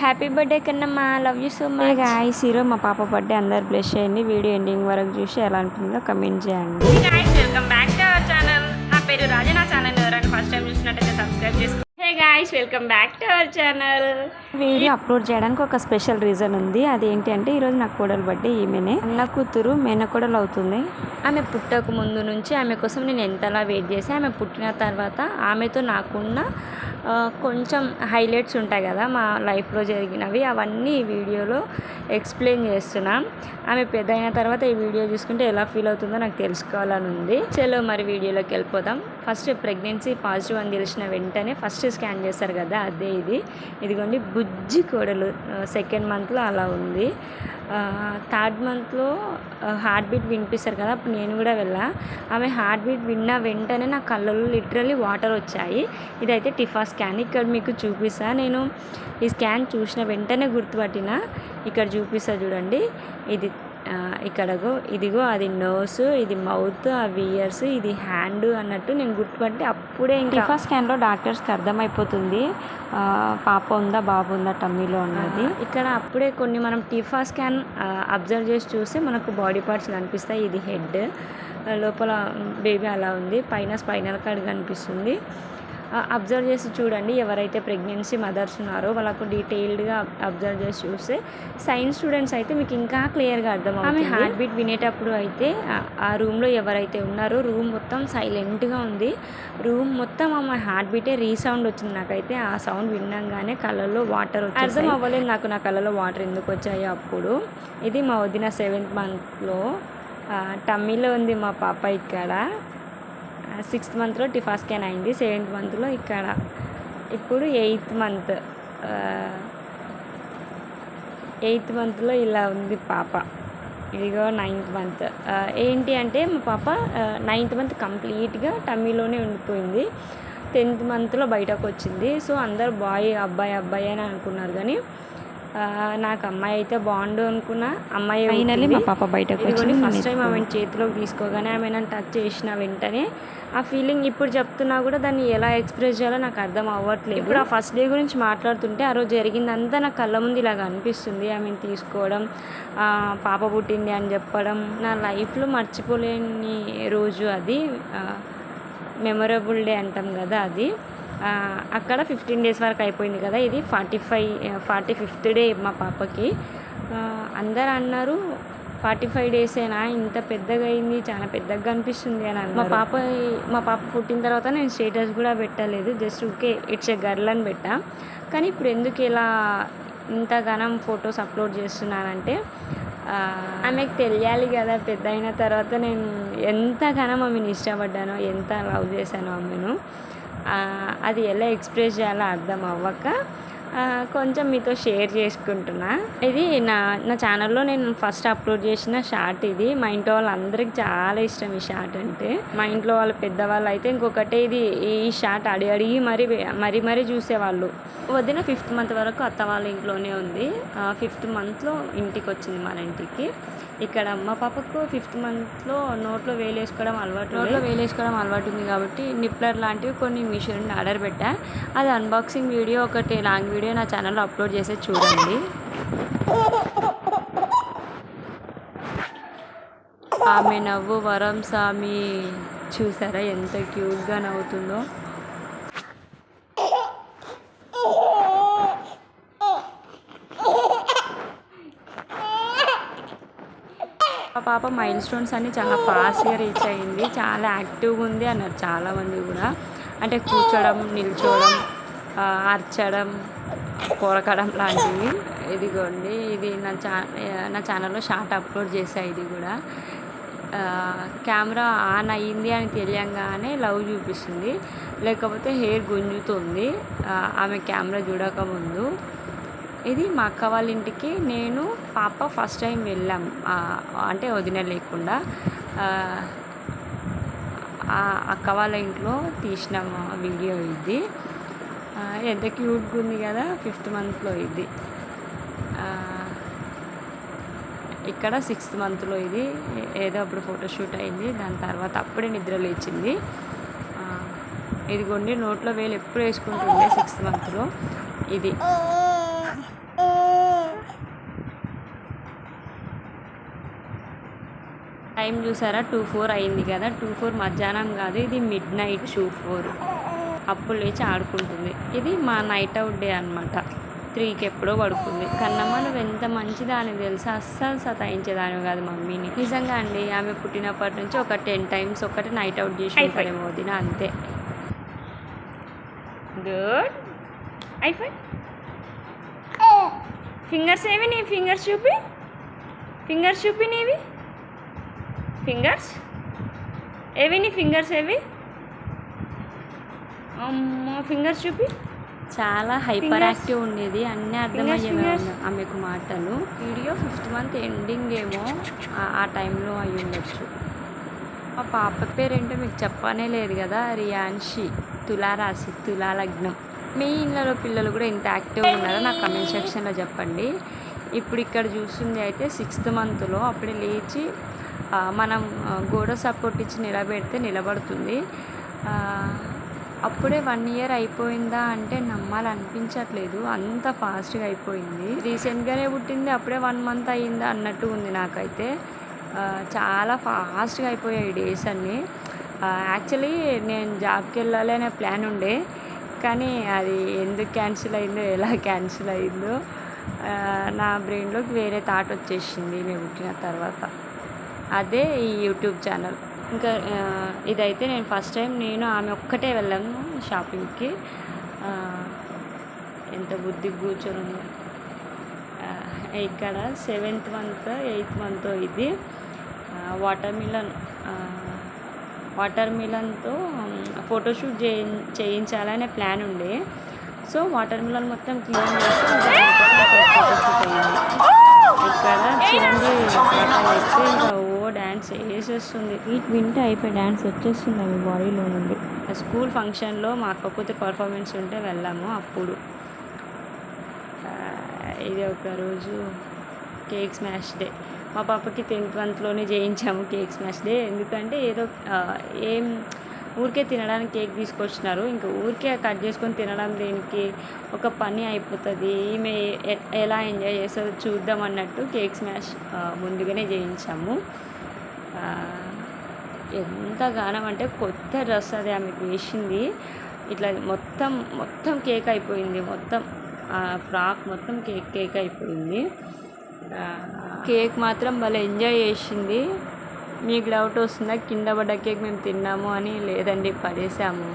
Happy birthday Kannamma. Love you so much guys ఈరోజు మా పాప బర్త్డే అందరు బ్లెస్ చేయండి. వీడియో ఎండింగ్ వరకు చూసి ఎలా ఉంటుందో కమెంట్ చేయండి. Guys welcome back to our channel నా పేరు రాజా నా ఛానల్ ఎవరైనా ఫస్ట్ టైం చూసినట్టయితే సబ్స్క్రైబ్ చేసుకో hey guys welcome back to our channel video upload చేయడానికి ఒక స్పెషల్ రీజన్ ఉంది. అదేంటి అంటే ఈరోజు నా కోడలు బర్త్డే ఈమెనే. అన్న కూతురు మేనకోడలు అవుతుంది. ఆమె పుట్టక ముందు నుంచి ఆమె కోసం నేను ఎంతలా వెయిట్ చేసి ఆమె పుట్టిన తర్వాత ఆమెతో నాకున్న కొంచెం హైలైట్స్ ఉంటాయి కదా మా లైఫ్లో జరిగినవి అవన్నీ ఈ వీడియోలో ఎక్స్ప్లెయిన్ చేస్తున్నాం. ఆమె పెద్ద అయిన తర్వాత ఈ వీడియో చూసుకుంటే ఎలా ఫీల్ అవుతుందో నాకు తెలుసుకోవాలని ఉంది. చలో మరి వీడియోలోకి వెళ్ళిపోదాం. ఫస్ట్ ప్రెగ్నెన్సీ పాజిటివ్ అని తెలిసిన వెంటనే ఫస్ట్ స్కాన్ చేస్తారు కదా అదే ఇది. ఇదిగోండి బుజ్జి కోడలు సెకండ్ మంత్లో అలా ఉంది. థర్డ్ మంత్లో హార్ట్ బీట్ వినిపిస్తారు కదా అప్పుడు నేను కూడా వెళ్ళా. ఆమె హార్ట్ బీట్ విన్న వెంటనే నా కళ్ళలో లిటరలీ వాటర్ వచ్చాయి. ఇదైతే టిఫా స్కాన్ ఇక్కడ మీకు చూపిస్తా. నేను ఈ స్కాన్ చూసిన వెంటనే గుర్తుపట్టిన. ఇక్కడ చూపిస్తా చూడండి. ఇది ఇక్కడగో ఇదిగో అది నోస్ ఇది మౌత్ అవి ఇయర్స్ ఇది హ్యాండ్ అన్నట్టు నేను గుర్తుపట్టి అప్పుడే ఇంకా స్కాన్లో డాక్టర్స్కి అర్థమైపోతుంది. పాప ఉందా బాబు ఉందా టమ్మీలో అన్నది. ఇక్కడ అప్పుడే కొన్ని మనం టిఫా స్కాన్ అబ్జర్వ్ చేసి చూస్తే మనకు బాడీ పార్ట్స్ కనిపిస్తాయి. ఇది హెడ్ లోపల బేబీ అలా ఉంది. పైన స్పైనల్ కార్డ్ కనిపిస్తుంది. అబ్జర్వ్ చేసి చూడండి ఎవరైతే ప్రెగ్నెన్సీ మదర్స్ ఉన్నారో వాళ్ళకు డీటెయిల్డ్గా అబ్జర్వ్ చేసి చూస్తే సైన్స్ స్టూడెంట్స్ అయితే మీకు ఇంకా క్లియర్గా అర్థం ఆమె హార్ట్ బీట్ వినేటప్పుడు అయితే ఆ- రూమ్లో ఎవరైతే ఉన్నారో రూమ్ మొత్తం సైలెంట్గా ఉంది. రూమ్ మొత్తం ఆమె హార్ట్ బీటే రీసౌండ్ వచ్చింది. నాకైతే ఆ సౌండ్ విన్నాగానే కళ్ళల్లో వాటర్ అర్థం అవ్వలేదు నాకు నా కళ్ళలో వాటర్ ఎందుకు వచ్చాయో అప్పుడు. ఇది మా వదిన సెవెంత్ మంత్లో టమ్మీలో ఉంది మా పాప ఇక్కడ. సిక్స్త్ మంత్లో టిఫా స్కాన్ అయింది. సెవెంత్ మంత్లో ఇక్కడ ఇప్పుడు ఎయిత్ మంత్. ఎయిత్ మంత్లో ఇలా ఉంది పాప. ఇదిగో నైన్త్ మంత్. ఏంటి అంటే మా పాప నైన్త్ మంత్ కంప్లీట్గా టమ్మీలోనే ఉండిపోయింది. టెన్త్ మంత్లో బయటకు వచ్చింది. సో అందరు బాయ్ అబ్బాయి అబ్బాయి అని అనుకున్నారు కానీ నాకు అమ్మాయి అయితే బాగుండు అనుకున్నా. అమ్మాయి ఫైనల్లీ మా పాప బయటకు వచ్చింది. ఫస్ట్ టైం ఆమె చేతిలోకి తీసుకోగానే ఆమె నన్ను టచ్ చేసిన వెంటనే ఆ ఫీలింగ్ ఇప్పుడు చెప్తున్నా కూడా దాన్ని ఎలా ఎక్స్ప్రెస్ చేయాలో నాకు అర్థం అవ్వట్లేదు. ఇప్పుడు ఆ ఫస్ట్ డే గురించి మాట్లాడుతుంటే ఆ రోజు జరిగిందంతా నా కళ్ళ ముందు ఇలాగ అనిపిస్తుంది. ఆమెను తీసుకోవడం పాప పుట్టింది అని చెప్పడం నా లైఫ్లో మర్చిపోలేని రోజు అది. మెమొరబుల్ డే అంటాం కదా అది. అక్కడ ఫిఫ్టీన్ డేస్ వరకు అయిపోయింది కదా ఇది. Forty five forty fifth day మా పాపకి. అందరు అన్నారు ఫార్టీ ఫైవ్ డేసేనా ఇంత పెద్దగా అయింది చాలా పెద్దగా అనిపిస్తుంది అని అన్నారు. మా పాప మా పాప పుట్టిన తర్వాత నేను స్టేటస్ కూడా పెట్టలేదు just okay it's a girl అని పెట్టా. కానీ ఇప్పుడు ఎందుకు ఇలా ఇంతగానం ఫొటోస్ అప్లోడ్ చేస్తున్నానంటే ఆమెకు తెలియాలి కదా పెద్ద అయిన తర్వాత నేను ఎంతగానో ఆమెను ఇష్టపడ్డానో ఎంత లవ్ చేశానో ఆమెను. అది ఎలా ఎక్స్ప్రెస్ చేయాలో అర్థం అవ్వక కొంచెం మీతో షేర్ చేసుకుంటున్నా. ఇది నా నా ఛానల్లో నేను ఫస్ట్ అప్లోడ్ చేసిన షార్ట్ ఇది. మా ఇంట్లో వాళ్ళందరికీ చాలా ఇష్టం ఈ షార్ట్ అంటే. మా ఇంట్లో వాళ్ళ పెద్దవాళ్ళు అయితే ఇంకొకటే ఇది. ఈ షార్ట్ అడిగి అడిగి మరి మరీ మరీ చూసేవాళ్ళు. వదిన ఫిఫ్త్ మంత్ వరకు అత్త వాళ్ళ ఇంట్లోనే ఉంది. ఫిఫ్త్ మంత్లో ఇంటికి వచ్చింది మన ఇంటికి. ఇక్కడ మా పాపకు ఫిఫ్త్ మంత్లో నోట్లో వేలు వేసుకోవడం అలవాటు నోట్లో వేలు వేసుకోవడం అలవాటు ఉంది కాబట్టి నిప్లర్ లాంటివి కొన్ని మిషన్ ఆర్డర్ పెట్టా. అది అన్బాక్సింగ్ వీడియో ఒకటి లాంగ్ వీడియో నా ఛానల్లో అప్లోడ్ చేసి చూడండి. ఆమె నవ్వు వరం స్వామి చూసారా ఎంత క్యూట్గా నవ్వుతుందో? మా పాప మైల్ స్టోన్స్ అన్ని చాలా ఫాస్ట్గా రీచ్ అయింది. చాలా యాక్టివ్గా ఉంది అన్నారు చాలామంది కూడా. అంటే కూర్చోడం నిల్చోడం ఆ, అర్చడం కొరకడం లాంటివి. ఇదిగోండి ఇది నా ఛా నా ఛానల్లో షార్ట్ అప్లోడ్ చేసా ఇది కూడా. కెమెరా ఆన్ అయ్యింది అని తెలియంగానే లవ్ చూపిస్తుంది. లేకపోతే హెయిర్ గుంజుతుంది. ఆమె కెమెరా చూడకముందు ఇది మా అక్క వాళ్ళ ఇంటికి నేను పాప ఫస్ట్ టైం వెళ్ళాం. అంటే వదిన లేకుండా. అక్క వాళ్ళ ఇంట్లో తీసిన వీడియో ఇది. ఎంత క్యూట్గా ఉంది కదా ఫిఫ్త్ మంత్లో ఇది. ఇక్కడ సిక్స్త్ మంత్లో ఇది. ఏదో అప్పుడు ఫోటోషూట్ అయింది. దాని తర్వాత అప్పుడే నిద్ర లేచింది. ఇదిగోండి నోట్లో వేలు ఎప్పుడు వేసుకుంటుండే సిక్స్త్ మంత్లో ఇది. టైం చూసారా? టూ ఫోర్ అయింది కదా. టూ ఫోర్ మధ్యాహ్నం కాదు ఇది మిడ్ నైట్ టూ ఫోర్ అప్పుడు లేచి ఆడుకుంటుంది. ఇది మా నైట్ అవుట్ డే అనమాట త్రీకి ఎప్పుడో పడుకుంది. కన్నమ్మ నువ్వు ఎంత మంచిదాని తెలుసా? అస్సలు సతాయించేదాని కాదు మమ్మీని. నిజంగా అండి ఆమె పుట్టినప్పటి నుంచి ఒక టెన్ టైమ్స్ ఒకటి నైట్ అవుట్ చేసి ఉంటాడేమో వదిన అంతే. గుడ్ అయిపోయి. ఫింగర్స్ ఏవి నీ? ఫింగర్స్ చూపి. ఫింగర్స్ చూపి నీవి. ఫింగర్స్ ఏవి నీ? ఫింగర్స్ ఏవి? అమ్మో ఫింగర్స్ చూపి. చాలా హైపర్ యాక్టివ్ ఉండేది అన్నీ అర్థమయ్యేవి ఆమెకు మాటలు. వీడియో ఫిఫ్త్ మంత్ ఎండింగ్ ఏమో ఆ- టైంలో అయి ఉండొచ్చు. మా పాప పేరేంటో మీకు చెప్పనే లేదు కదా రియాన్షి తులారాశి తులా లగ్నం మీ ఇళ్ళలో పిల్లలు కూడా ఇంత యాక్టివ్గా ఉన్నారో? నాకు కమెంట్ సెక్షన్లో చెప్పండి. ఇప్పుడు ఇక్కడ చూస్తుంది అయితే సిక్స్త్ మంత్లో అప్పుడే లేచి మనం గోడ సపోర్ట్ ఇచ్చి నిలబెడితే నిలబడుతుంది. అప్పుడే వన్ ఇయర్ అయిపోయిందా అంటే నమ్మాలనిపించట్లేదు. అంత ఫాస్ట్గా అయిపోయింది. రీసెంట్గానే పుట్టింది అప్పుడే వన్ మంత్ అయ్యిందా అన్నట్టు ఉంది నాకైతే. చాలా ఫాస్ట్గా అయిపోయాయి డేస్ అన్నీ. యాక్చువల్లీ నేను జాబ్కి వెళ్ళాలి అనే ప్లాన్ ఉండే కానీ అది ఎందుకు క్యాన్సిల్ అయిందో ఎలా క్యాన్సిల్ అయిందో నా బ్రెయిన్లోకి వేరే థాట్ వచ్చేసింది మేము పుట్టిన తర్వాత. అదే ఈ యూట్యూబ్ ఛానల్. ఇంకా ఇదైతే నేను ఫస్ట్ టైం నేను ఆమె ఒక్కటే వెళ్ళాను షాపింగ్కి. ఎంత బుద్ధి కూర్చొని ఉంది ఇక్కడ సెవెంత్ మంత్ ఎయిత్ మంత్ ఇది. వాటర్ మిలన్ వాటర్ మిలన్తో ఫోటోషూట్ చేయి చేయించాలనే ప్లాన్ ఉండే. సో వాటర్ మిలన్ మొత్తం క్లీన్ చేసి ఫోటోషూట్ ఇక్కడ చూడండి అయితే వచ్చేస్తుంది. ఓ వింటే అయిపోయి డ్యాన్స్ వచ్చేస్తుంది ఆమె బాడీలో నుండి. స్కూల్ ఫంక్షన్లో మా అక్క కూతురు పర్ఫార్మెన్స్ ఉంటే వెళ్ళాము అప్పుడు. ఇది ఒక రోజు కేక్ స్మాష్ డే. మా పాపకి టెన్త్ మంత్లోనే చేయించాము కేక్ స్మాష్ డే. ఎందుకంటే ఏదో ఏం ఊరికే తినడానికి కేక్ తీసుకొచ్చినారు. ఇంకా ఊరికే కట్ చేసుకొని తినడం దేనికి ఒక పని అయిపోతుంది. ఈమె ఎ- ఎలా ఎంజాయ్ చేస్తుందో చూద్దాం అన్నట్టు కేక్ స్మాష్ ముందుగానే చేయించాము. ఎంత గానం అంటే కొత్త డ్రెస్ అది ఆమెకు వేసింది. ఇట్లా మొత్తం మొత్తం కేక్ అయిపోయింది. మొత్తం ఫ్రాక్ మొత్తం కేక్ కేక్ అయిపోయింది. కేక్ మాత్రం భలే ఎంజాయ్ చేసింది. మీకు డౌట్ వస్తుందా కింద పడ్డ కేక్ మేము తిన్నాము అని? లేదండి పడేసాము.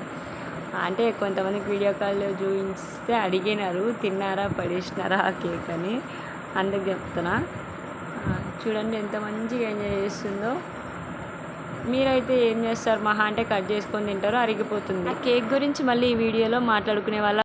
అంటే కొంతమందికి వీడియో కాల్లో చూపిస్తే అడిగినారు తిన్నారా పడేసినారా ఆ కేక్ అని. అందుకు చెప్తున్నా. చూడండి ఎంత మంచిగా ఎంజాయ్ చేస్తుందో. మీరైతే ఏం చేస్తారు? మహా అంటే కట్ చేసుకొని తింటారు అరిగిపోతుంది. ఆ కేక్ గురించి మళ్ళీ ఈ వీడియోలో మాట్లాడుకునే వాళ్ళ.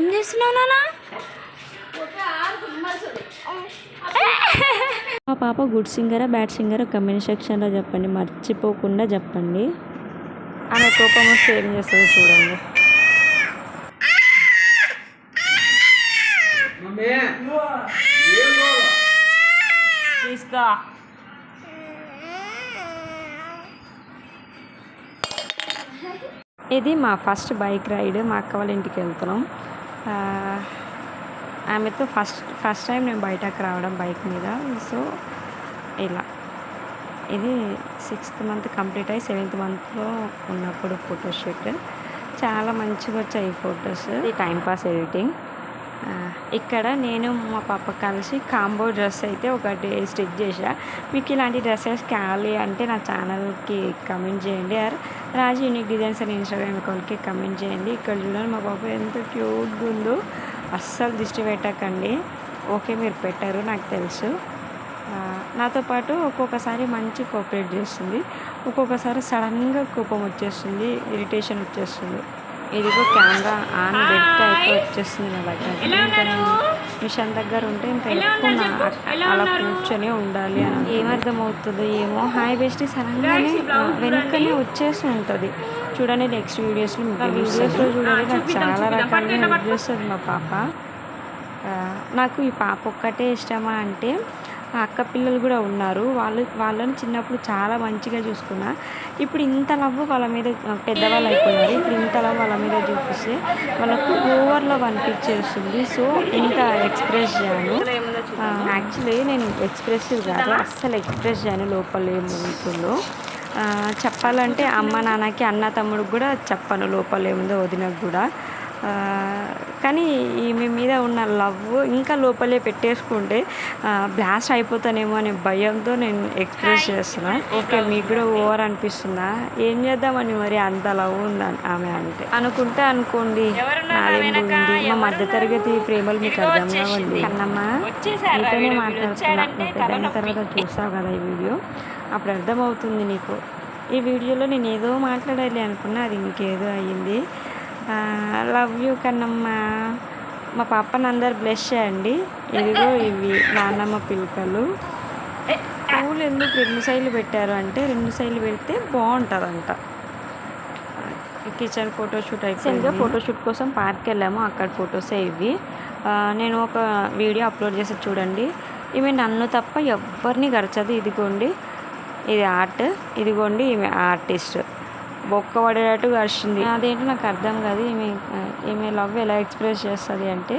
ఏం చేస్తున్నావు నానా? మా పాప గుడ్ సింగరా బ్యాడ్ సింగరా కమెంట్ సెక్షన్లో చెప్పండి మర్చిపోకుండా చెప్పండి. ఆమె కోపం వస్తే ఏం చేస్తుందో చూడండి. తీసుకో. ఇది మా ఫస్ట్ బైక్ రైడ్ మా అక్క వాళ్ళ ఇంటికి వెళ్తున్నాం. ఆమెతో ఫస్ట్ ఫస్ట్ టైం నేను బయటకు రావడం బైక్ మీద. సో ఇలా. ఇది సిక్స్త్ మంత్ కంప్లీట్ అయ్యి సెవెంత్ మంత్లో ఉన్నప్పుడు ఫోటోషూట్. చాలా మంచిగా వచ్చాయి ఫొటోస్. Time timepass editing. ఇక్కడ నేను మా పాప కలిసి కాంబో డ్రెస్ అయితే ఒకటి స్టిచ్ చేసా మీకు ఇలాంటి డ్రెస్సెస్ కావాలి అంటే నా ఛానల్కి కమెంట్ చేయండి. ఆర్ రాజు యూనిక్ డిజైన్స్ అని ఇన్స్టాగ్రామ్ అకౌంట్కి కమెంట్ చేయండి. ఇక్కడ చూడండి మా పాప ఎంత క్యూట్గా ఉందో. అస్సలు దిష్టి పెట్టకండి. ఓకే మీరు పెట్టారు నాకు తెలుసు. నాతో పాటు ఒక్కొక్కసారి మంచి కోఆపరేట్ చేస్తుంది. ఒక్కొక్కసారి సడన్గా కోపం వచ్చేస్తుంది ఇరిటేషన్ వచ్చేస్తుంది. ఇదిగో కెమెరా ఆన్ పెడితే అయిపోయి వచ్చేస్తుంది నా దగ్గర. ఇంకా నేను మిషన్ దగ్గర ఉంటే ఇంకా ఎక్కువ అలా కూర్చొని ఉండాలి అని. ఏమర్థమవుతుందో ఏమో? హాయ్ బెస్ట్ సడన్గానే వెనుకనే వచ్చేసి ఉంటుంది. చూడండి నెక్స్ట్ వీడియోస్లో వీడియోస్లో చూడండి. నాకు చాలా రకాలుగా హెల్ప్ చేస్తుంది మా పాప. నాకు ఈ పాప ఒక్కటే ఇష్టమా అంటే అక్క పిల్లలు కూడా ఉన్నారు. వాళ్ళు వాళ్ళని చిన్నప్పుడు చాలా మంచిగా చూసుకున్నా. ఇప్పుడు ఇంత లవ్ వాళ్ళ మీద పెద్దవాళ్ళు అయిపోయారు. ఇప్పుడు ఇంత లవ్ వాళ్ళ మీద చూపిస్తే వాళ్ళకు ఓవర్ లవ్ అనిపించేస్తుంది సో ఇంత ఎక్స్ప్రెస్ చేయను యాక్చువల్లీ నేను ఎక్స్ప్రెసివ్ కాదు. అస్సలు ఎక్స్ప్రెస్ చేయను లోపల ఏముంటుందో చెప్పాలంటే అమ్మ నాన్నకి అన్న తమ్ముడికి కూడా చెప్పను లోపల ఏముందో వదినకు కూడా. కానీ ఈమె మీద ఉన్న లవ్ ఇంకా లోపలే పెట్టేసుకుంటే బ్లాస్ట్ అయిపోతానేమో అనే భయంతో నేను ఎక్స్ప్రెస్ చేస్తున్నా. ఓకే మీకు కూడా ఓవర్ అనిపిస్తుందా? ఏం చేద్దామని మరి అంత లవ్ ఉంది అన్- ఆమె అంటే? అనుకుంటే అనుకోండి. నాదేం పోయింది మా మధ్య తరగతి ప్రేమలు మీకు అర్థంగా ఉంది. కన్నమ్మా నీతోనే మాట్లాడుతున్నా. నువ్వు పెద్ద అయిన తర్వాత చూసావు కదా ఈ వీడియో? అప్పుడు అర్థమవుతుంది నీకు. ఈ వీడియోలో నేను ఏదో మాట్లాడాలి అనుకున్నా అది ఇంకేదో అయ్యింది. లవ్ యూ కన్నమ్మ. మా పాపని అందరు బ్లెస్ చేయండి. ఇదిగో ఇవి నాన్నమ్మ పిలకలు పూలు ఎందుకు రెండు సైడ్లు పెట్టారు అంటే రెండు సైడ్లు పెడితే బాగుంటుందంట. కిచెన్ ఫోటోషూట్ అయిపోయింది. ఫోటోషూట్ కోసం పార్క్ వెళ్ళాము. అక్కడ ఫొటోసే ఇవి. నేను ఒక వీడియో అప్లోడ్ చేసి చూడండి. ఈమె నన్ను తప్ప ఎవరిని గరచదు. ఇదిగోండి. ఇది ఆర్ట్ ఇదిగోండి ఈమె ఆర్టిస్ట్ బొక్క పడేటట్టు గడిచింది అదేంటో నాకు అర్థం కాదు. ఈమె ఈమె లవ్ ఎలా ఎక్స్ప్రెస్ చేస్తుంది అంటే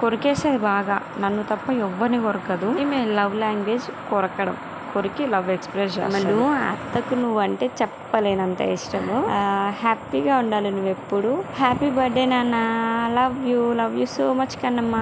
కొరికేసేది బాగా. నన్ను తప్ప ఎవ్వరిని కొరకదు. ఈమె లవ్ లాంగ్వేజ్ కొరకడం. కొరికి లవ్ ఎక్స్ప్రెస్ చేస్తాను అత్తకు నువ్వు అంటే చెప్పలేనంత ఇష్టము. హ్యాపీగా ఉండాలి నువ్వు ఎప్పుడు హ్యాపీ బర్త్డే నాన్న. Love you love you so much Kannamma.